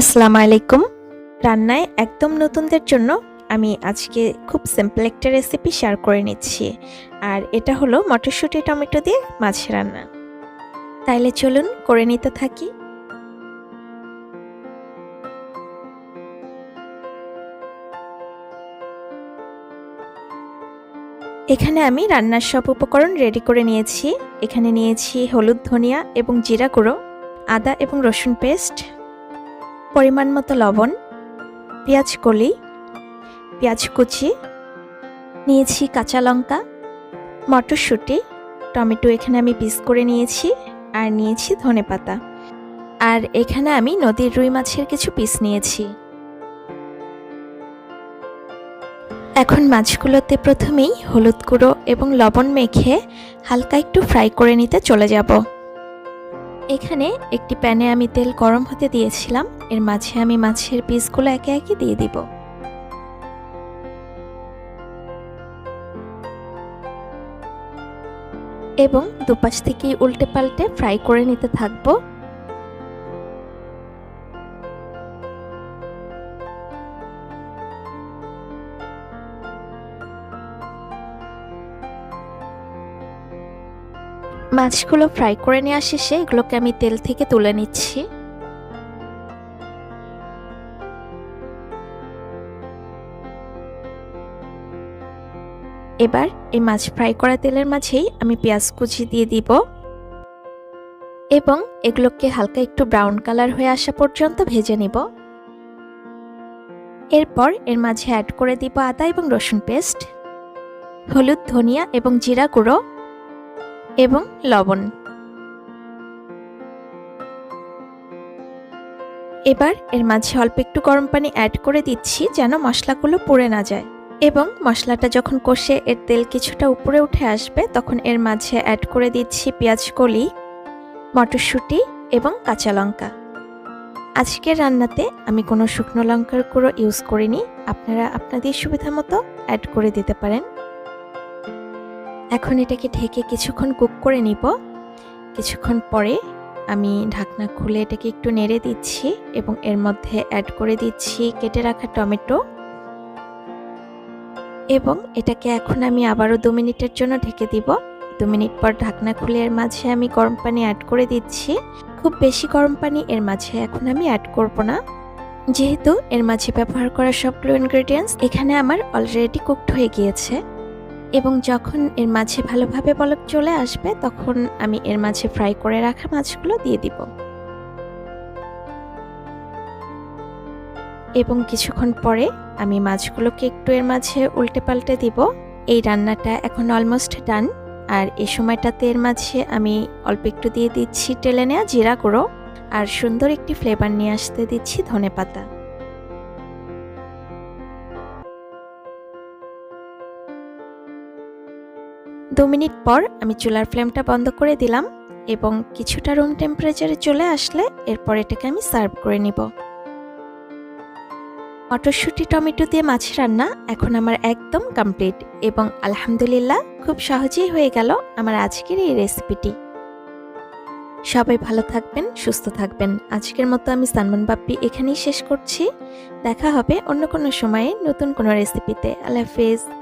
আসসালামু আলাইকুম। রান্নায় একদম নতুনদের জন্য আমি আজকে খুব সিম্পল একটা রেসিপি শেয়ার করে নিচ্ছি। আর এটা হলো মটরশুঁটি টমেটো দিয়ে মাছ রান্না। তাইলে চলুন করে নিতে থাকি। এখানে আমি রান্নার সব উপকরণ রেডি করে নিয়েছি। এখানে নিয়েছি হলুদ ধনিয়া এবং জিরা গুঁড়ো, আদা এবং রসুন পেস্ট পরিমাণ মতো লবণ, পেঁয়াজ কলি, পেঁয়াজ কুচি, নিয়েছি কাঁচা লঙ্কা, মটরশুঁটি, টমেটো এখানে আমি পিস করে নিয়েছি আর নিয়েছি ধনে পাতা। আর এখানে আমি নদীর রুই মাছের কিছু পিস নিয়েছি। এখন মাছগুলোতে প্রথমেই হলুদ গুঁড়ো এবং লবণ মেখে হালকা একটু ফ্রাই করে নিতে চলে যাব। এখানে একটি প্যানে আমি তেল গরম হতে দিয়েছিলাম। এর মাঝে আমি মাছের পিসগুলো একে একে দিয়ে দিব। এবং দুপাশ থেকে উল্টে পাল্টে ফ্রাই করে নিতে থাকব। মাছগুলো ফ্রাই করে নেওয়া শেষে এগুলোকে আমি তেল থেকে তুলে নিচ্ছি। এবার এই মাছ ফ্রাই করা তেলের মাঝেই আমি পেঁয়াজ কুচি দিয়ে দিব। এবং এগুলোকে হালকা একটু ব্রাউন কালার হয়ে আসা পর্যন্ত ভেজে নিব। এরপর এর মাঝে অ্যাড করে দিব আদা এবং রসুন পেস্ট হলুদ, ধনিয়া এবং জিরা গুঁড়ো। এবং লবণ। এবার এর মাঝে অল্প একটু গরম পানি অ্যাড করে দিচ্ছি যেন মশলাগুলো পুড়ে না যায়। এবং মশলাটা যখন কষে এর তেল কিছুটা উপরে উঠে আসবে, তখন এর মাঝে অ্যাড করে দিচ্ছি পেঁয়াজ কলি, মটরশুঁটি এবং কাঁচা লঙ্কা। আজকের রান্নাতে আমি কোনো শুকনো লঙ্কার গুঁড়ো ইউজ করিনি। আপনারা আপনাদের সুবিধা মতো অ্যাড করে দিতে পারেন। এখন এটাকে ঢেকে কিছুক্ষণ কুক করে নিব। কিছুক্ষণ পরে আমি ঢাকনা খুলে এটাকে একটু নেড়ে দিচ্ছি এবং এর মধ্যে অ্যাড করে দিচ্ছি কেটে রাখা টমেটো। এবং এটাকে এখন আমি আবারও দু মিনিটের জন্য ঢেকে দিব। দু মিনিট পর ঢাকনা খুলে এর মাঝে আমি গরম পানি অ্যাড করে দিচ্ছি। খুব বেশি গরম পানি এর মাঝে এখন আমি অ্যাড করব না। যেহেতু এর মাঝে ব্যবহার করা সবগুলো ইনগ্রেডিয়েন্টস এখানে আমার অলরেডি কুকড হয়ে গিয়েছে। এবং যখন এর মাঝে ভালোভাবে বলক চলে আসবে, তখন আমি এর মাঝে ফ্রাই করে রাখা মাছগুলো দিয়ে দিব। এবং কিছুক্ষণ পরে আমি মাছগুলোকে একটু এর মাঝে উল্টে পাল্টে দিব। এই রান্নাটা এখন অলমোস্ট ডান আর এই সময়টাতে এর মাঝে আমি অল্প একটু দিয়ে দিচ্ছি টেলে নেওয়া জিরা গুঁড়ো। আর সুন্দর একটি ফ্লেভার নিয়ে আসতে দিচ্ছি ধনে পাতা দু মিনিট পর আমি চুলার ফ্লেমটা বন্ধ করে দিলাম এবং কিছুটা রুম টেম্পারেচারে চলে আসলে এরপর এটাকে আমি সার্ভ করে নিব। মটরশুঁটি, টমেটো দিয়ে মাছ রান্না এখন আমার একদম কমপ্লিট এবং আলহামদুলিল্লাহ খুব সহজেই হয়ে গেল আমার আজকের এই রেসিপিটি। সবাই ভালো থাকবেন, সুস্থ থাকবেন। আজকের মতো আমি সানমন বাপ্পি এখানেই শেষ করছি। দেখা হবে অন্য কোনো সময়ে নতুন কোনো রেসিপিতে। আল্লাহ হাফেজ।